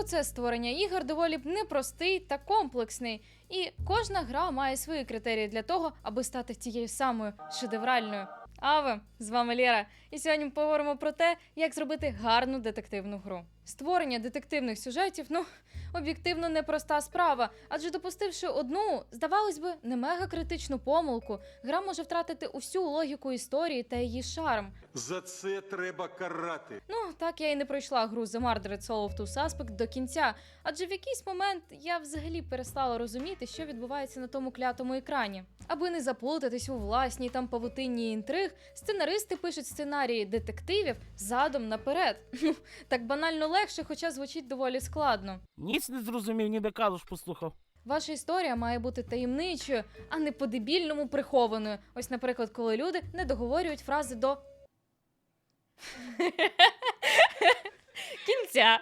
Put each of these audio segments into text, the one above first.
Процес створення ігор доволі б непростий та комплексний, і кожна гра має свої критерії для того, аби стати тією самою шедевральною. А ви, з вами Лєра, і сьогодні ми поговоримо про те, як зробити гарну детективну гру. Створення детективних сюжетів, ну, об'єктивно непроста справа, адже допустивши одну, здавалось би, не мега критичну помилку, гра може втратити усю логіку історії та її шарм. За це треба карати. Ну, так я і не пройшла гру The Murdered Soul of Two Suspect до кінця, адже в якийсь момент я взагалі перестала розуміти, що відбувається на тому клятому екрані. Аби не заплутатись у власній там павутинні інтриг, сценаристи пишуть сценарії детективів задом наперед. Ну, так банально легше, хоча звучить доволі складно. Ніц не зрозумів, ніде кажеш послухав. Ваша історія має бути таємничою, а не по-дебільному прихованою. Ось, наприклад, коли люди не договорюють фрази до кінця.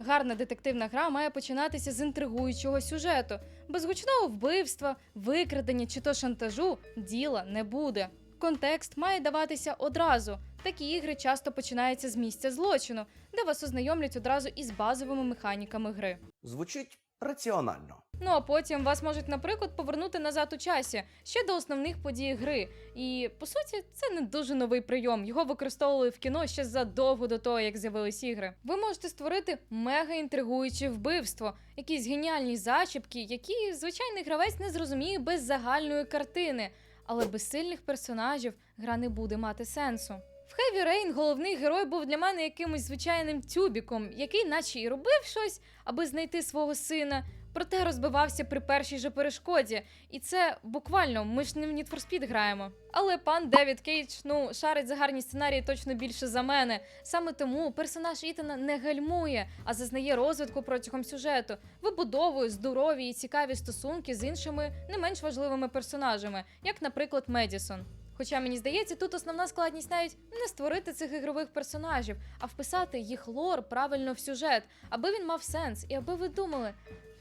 Гарна детективна гра має починатися з інтригуючого сюжету. Без гучного вбивства, викрадення чи то шантажу діла не буде. Контекст має даватися одразу. Такі ігри часто починаються з місця злочину, де вас ознайомлять одразу із базовими механіками гри. Звучить раціонально. Ну а потім вас можуть, наприклад, повернути назад у часі ще до основних подій гри. І по суті, це не дуже новий прийом. Його використовували в кіно ще задовго до того, як з'явились ігри. Ви можете створити мега інтригуюче вбивство, якісь геніальні зачіпки, які звичайний гравець не зрозуміє без загальної картини. Але без сильних персонажів гра не буде мати сенсу. В Heavy Rain головний герой був для мене якимось звичайним тюбіком, який наче і робив щось, аби знайти свого сина, проте розбивався при першій же перешкоді. І це буквально, ми ж не в Need for Speed граємо. Але пан Девід Кейдж, ну, шарить за гарні сценарії точно більше за мене. Саме тому персонаж Ітана не гальмує, а зазнає розвитку протягом сюжету, вибудовує здорові і цікаві стосунки з іншими не менш важливими персонажами, як, наприклад, Медісон. Хоча мені здається, тут основна складність навіть не створити цих ігрових персонажів, а вписати їх лор правильно в сюжет, аби він мав сенс, і аби ви думали,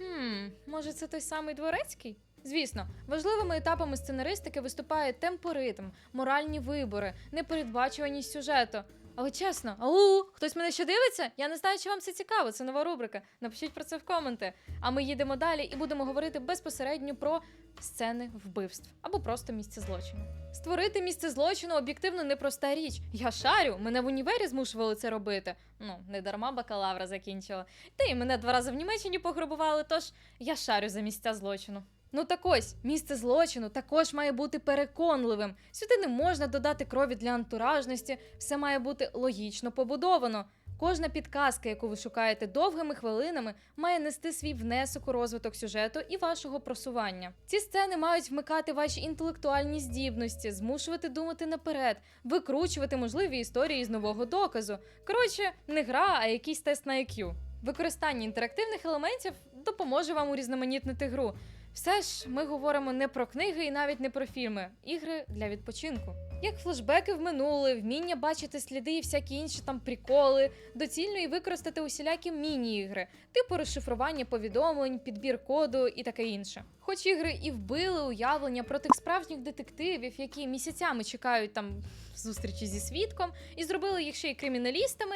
хм, може, це той самий дворецький? Звісно, важливими етапами сценаристики виступає темпоритм, моральні вибори, непередбачуваність сюжету. Але чесно, ау, хтось мене ще дивиться? Я не знаю, чи вам це цікаво. Це нова рубрика. Напишіть про це в коменти. А ми їдемо далі і будемо говорити безпосередньо про сцени вбивств або просто місце злочину. Створити місце злочину об'єктивно непроста річ. Я шарю, мене в універі змушували це робити. Ну, не дарма бакалавра закінчила. Та й мене два рази в Німеччині пограбували, тож я шарю за місця злочину. Ну так ось, місце злочину також має бути переконливим. Сюди не можна додати крові для антуражності, все має бути логічно побудовано. Кожна підказка, яку ви шукаєте довгими хвилинами, має нести свій внесок у розвиток сюжету і вашого просування. Ці сцени мають вмикати ваші інтелектуальні здібності, змушувати думати наперед, викручувати можливі історії з нового доказу. Коротше, не гра, а якийсь тест на IQ. Використання інтерактивних елементів допоможе вам урізноманітнити гру. Все ж ми говоримо не про книги і навіть не про фільми, ігри для відпочинку. Як флешбеки в минуле, вміння бачити сліди і всякі інші там приколи, доцільно і використати усілякі міні-ігри, типу розшифрування повідомлень, підбір коду і таке інше. Хоч ігри і вбили уявлення про тих справжніх детективів, які місяцями чекають там зустрічі зі свідком, і зробили їх ще й криміналістами.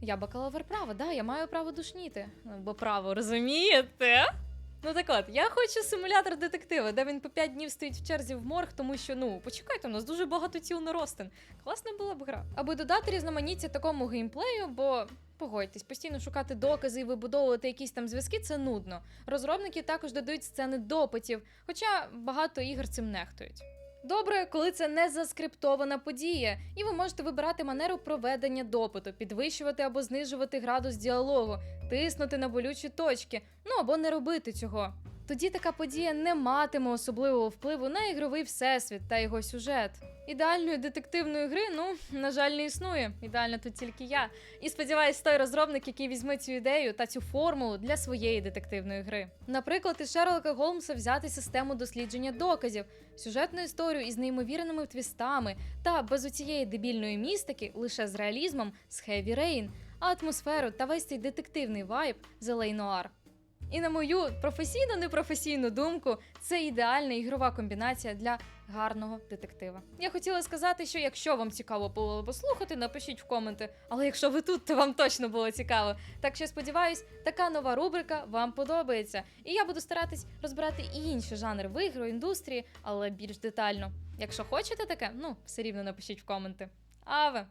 Я бакалавр права, да, я маю право душніти. Бо право розумієте? Ну так от, я хочу симулятор детектива, де він по 5 днів стоїть в черзі в морг, тому що ну почекайте, у нас дуже багато тіл на ростин. Класна була б гра. Аби додати різноманіття такому геймплею, бо погодьтесь, постійно шукати докази і вибудовувати якісь там зв'язки це нудно. Розробники також додають сцени допитів, хоча багато ігор цим нехтують. Добре, коли це не заскриптована подія, і ви можете вибирати манеру проведення допиту, підвищувати або знижувати градус діалогу, тиснути на болючі точки, ну або не робити цього. Тоді така подія не матиме особливого впливу на ігровий всесвіт та його сюжет. Ідеальної детективної гри, ну, на жаль, не існує. Ідеальна тут тільки я. І сподіваюсь, той розробник, який візьме цю ідею та цю формулу для своєї детективної гри. Наприклад, із Шерлока Голмса взяти систему дослідження доказів, сюжетну історію із неймовірними твістами та без оцієї дебільної містики, лише з реалізмом, з Heavy Rain, а атмосферу та весь цей детективний вайб з LA Noir. І на мою професійно непрофесійну думку, це ідеальна ігрова комбінація для гарного детектива. Я хотіла сказати, що якщо вам цікаво було послухати, напишіть в коменти. Але якщо ви тут, то вам точно було цікаво. Так що сподіваюсь, така нова рубрика вам подобається. І я буду старатись розбирати і інші жанри в ігроіндустрії, але більш детально. Якщо хочете таке, ну все рівно напишіть в коменти. Аве!